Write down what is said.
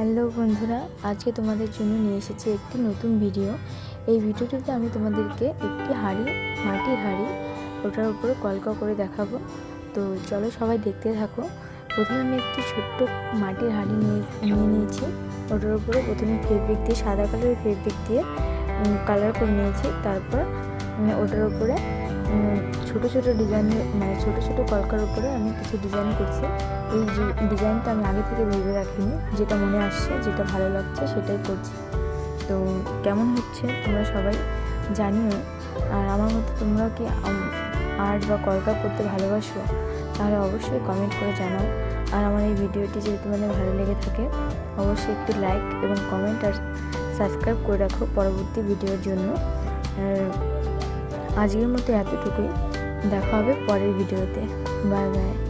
Hello বন্ধুরা, আজকে তোমাদের জন্য নিয়ে এসেছি একটি নতুন ভিডিও। এই ভিডিওটিতে আমি তোমাদেরকে একটি হাঁড়ি, মাটির হাঁড়ি, ওটার উপরে কলকা করে দেখাবো। তো চলো সবাই দেখতে থাকো। প্রথমে আমি একটি ছোট্ট মাটির হাঁড়ি নিয়ে নিয়ে নিয়েছি। ওটার উপরে প্রথমে ফেব্রিক দিয়ে, সাদা কালারের ফেব্রিক দিয়ে কালার করে নিয়েছি। তারপর ওটার উপরে ছোট ছোট ডিজাইনের মানে ছোট ছোট কলকার উপরে আমি কিছু ডিজাইন করছি। এই ডিজাইনটা আমি আগে থেকে ভেবে রাখিনি। যেটা মনে আসছে, যেটা ভালো লাগছে, সেটাই করছি। তো কেমন হচ্ছে? তোমরা সবাই জানিও। আর আমার মতো তোমরা কি আর্ট বা কলকা করতে ভালোবাসো? তাহলে অবশ্যই কমেন্ট করে জানাও। আর আমার এই ভিডিওটি যদি তোমাদের ভালো লেগে থাকে, অবশ্যই একটি লাইক এবং কমেন্ট আর সাবস্ক্রাইব করে রাখো পরবর্তী ভিডিওর জন্য। আর আজকের মতো এতটুকুই। দেখা হবে পরের ভিডিওতে। Bye bye.